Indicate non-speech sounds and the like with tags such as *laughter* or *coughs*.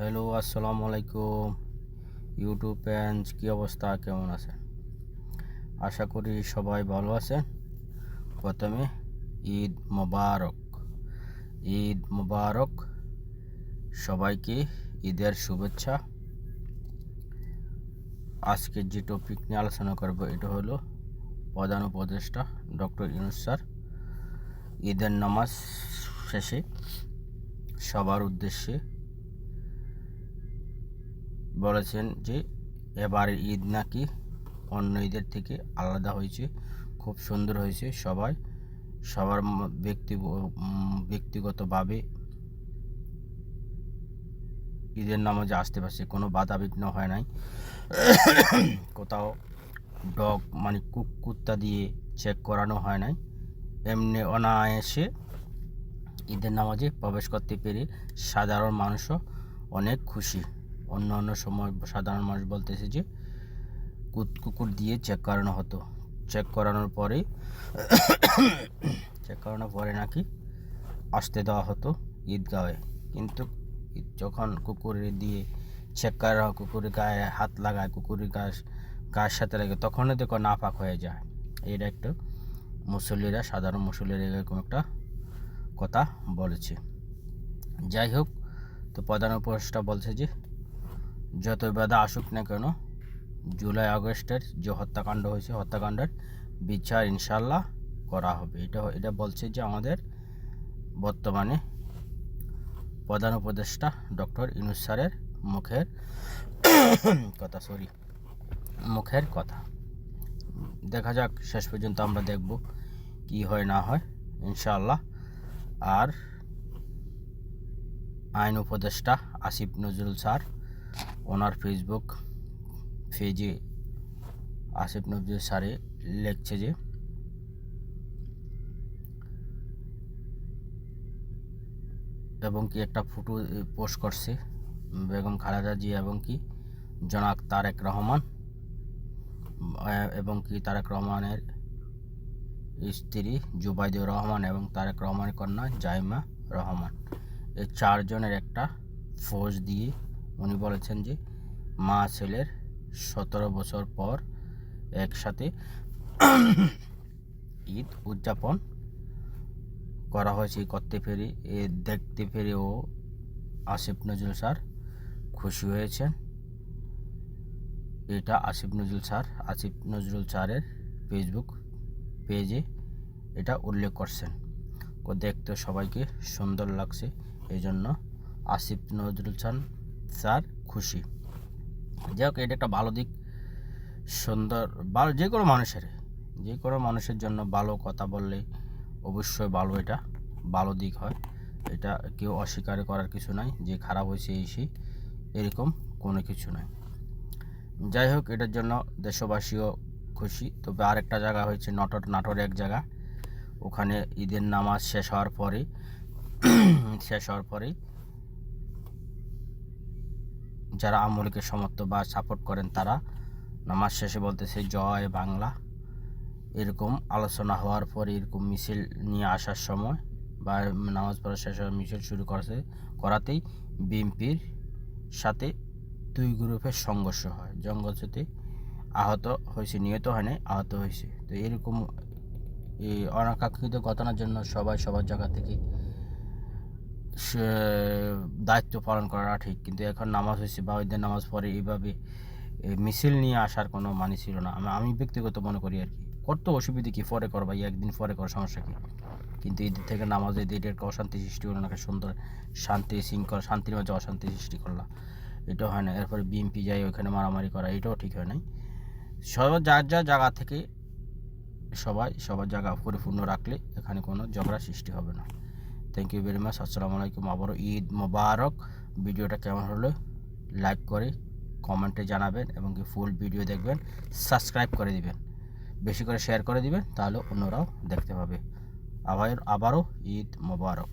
Hello আসসালামু আলাইকুম YouTube fans, কী অবস্থা? কেমন আছেন? আশা করি সবাই ভালো আছেন। প্রথমে ঈদ মোবারক। ঈদ মোবারক। সবাইকে ঈদের শুভেচ্ছা। আজকে যে টপিক নিয়ে আলোচনা করব, এটা হলো প্রধান উপদেষ্টা ডক্টর ইউনুস স্যার ঈদের নামাজ শেষে সবার উদ্দেশ্যে বলেছেন যে এবার ঈদ নাকি অন্য ঈদের থেকে আলাদা হয়েছে, খুব সুন্দর হয়েছে সবাই, সবার ব্যক্তি ব্যক্তিগতভাবে ঈদের নামাজে আসতে পারছে, কোনো বাধা বিঘ্ন হয় নাই। কোথাও ডগ মানে কুক কুত্তা দিয়ে চেক করানো হয় নাই। এমনি অনায়াসে ঈদের নামাজে প্রবেশ করতে পেরে সাধারণ মানুষও অনেক খুশি। অন্য অন্য সময় সাধারণ মানুষ বলতেছে যে কুকুর দিয়ে চেক করানো হতো। চেক করানোর পরে *coughs* চেক করানোর পরে নাকি আসতে দেওয়া হতো ঈদগাহে কিন্তু যখন কুকুরের দিয়ে চেক করা হয়, কুকুরের গায়ে হাত লাগায়, কুকুরের গায়ে গায়ের সাথে লাগে, তখনও দেখো নাপাক হয়ে যায়। এটা একটু মুসল্লিরা, সাধারণ মুসল্লিরা এরকম একটা কথা বলেছে। যাই হোক, তো প্রধান উপদেষ্টা বলছে যে যত বাধা আসুক না কেন, জুলাই আগস্টের যে হত্যাকাণ্ড হয়েছে, হত্যাকাণ্ডের বিচার ইনশাল্লাহ করা হবে। এটা এটা বলছে যে আমাদের বর্তমানে প্রধান উপদেষ্টা ডক্টর ইনুস স্যারের মুখের কথা সরি মুখের কথা। দেখা যাক, শেষ পর্যন্ত আমরা দেখব কি হয়, না হয়, ইনশাআল্লাহ। আর আইন উপদেষ্টা আসিফ নজরুল স্যার ওনার ফেসবুক পেজে আসিফ নজরুল স্যারে লিখছে যে, এবং কি একটা ফটো পোস্ট করছে, বেগম খালেদা জি এবং কি জনাক তারেক রহমান, এবং কি তারেক রহমানের স্ত্রী জুবাইদুর রহমান এবং তারেক রহমানের কন্যা জাইমা রহমান। এই চারজনের একটা ফোজ দিয়ে উনি বলেছেন যে মা ছেলের সতেরো বছর পর একসাথে ঈদ উদযাপন করা হয়েছে। করতে পেরে, এ দেখতে পেরে ও আসিফ নজরুল স্যার খুশি হয়েছেন। এটা আসিফ নজরুল স্যার, আসিফ নজরুল স্যারের ফেসবুক পেজে এটা উল্লেখ করছেন। ও দেখতে সবাইকে সুন্দর লাগছে। এই জন্য আসিফ নজরুল স্যার স্যার, খুশি। যাই হোক এটা একটা ভালো দিক। সুন্দর, ভালো, যে কোনো মানুষের, যে কোনো মানুষের জন্য ভালো কথা বললে অবশ্যই ভালো এটা, ভালো দিক হয়। এটা কেউ অস্বীকার করার কিছু নাই, যে খারাপ হয়েছে এই এরকম কোনো কিছু নাই। যাই হোক এটার জন্য দেশবাসীও খুশি। তবে আরেকটা জায়গা হয়েছে, নটর, নাটোর এক জায়গা। ওখানে ঈদের নামাজ শেষ হওয়ার পরে, শেষ হওয়ার পরেই যারা আমলকে সমর্থ বা সাপোর্ট করেন তারা নামাজ শেষে বলতেছে, জয় বাংলা। এরকম আলোচনা হওয়ার পর এরকম মিছিল নিয়ে আসার সময় বা নামাজ পড়া শেষ হওয়ার মিছিল শুরু করছে, করাতেই বিএনপির সাথে দুই গ্রুপের সংঘর্ষ হয়। সংঘর্ষতে আহত হয়েছে, নিহত হয় নাই, আহত হয়েছে। তো এরকম এই অনাকাঙ্ক্ষিত ঘটনার জন্য সবাই সবার জায়গা থেকে দায়িত্ব পালন করা ঠিক, কিন্তু এখন নামাজ হয়েছে বা ঈদের নামাজ পড়ে এইভাবে মিছিল নিয়ে আসার কোনো মানে ছিল না। আমি ব্যক্তিগত মনে করি আর কি করতো অসুবিধা কি পরে কর ভাই একদিন পরে কর সমস্যা কি? কিন্তু ঈদের থেকে নামাজ ঈদ ঈদের অশান্তি সৃষ্টি হলো না সুন্দর শান্তি শৃঙ্খলা, শান্তির মাঝে অশান্তি সৃষ্টি করলা এটাও হয় না। এরপরে বিএমপি যাই ওখানে মারামারি করা, এটাও ঠিক হয় নাই। সবার যার যার জায়গা থেকে সবাই সবার জায়গা পরিপূর্ণ রাখলে এখানে কোনো ঝগড়া সৃষ্টি হবে না। থ্যাংক ইউ ভেরি মাচ আসসালামু আলাইকুম আবারও ঈদ মোবারক ভিডিওটা কেমন হলো? লাইক করে কমেন্টে জানাবেন এবং কি ফুল ভিডিও দেখবেন সাবস্ক্রাইব করে দিবেন। বেশি করে শেয়ার করে দিবেন, তাহলে অন্যরাও দেখতে পাবে। আবার আবারও ঈদ মোবারক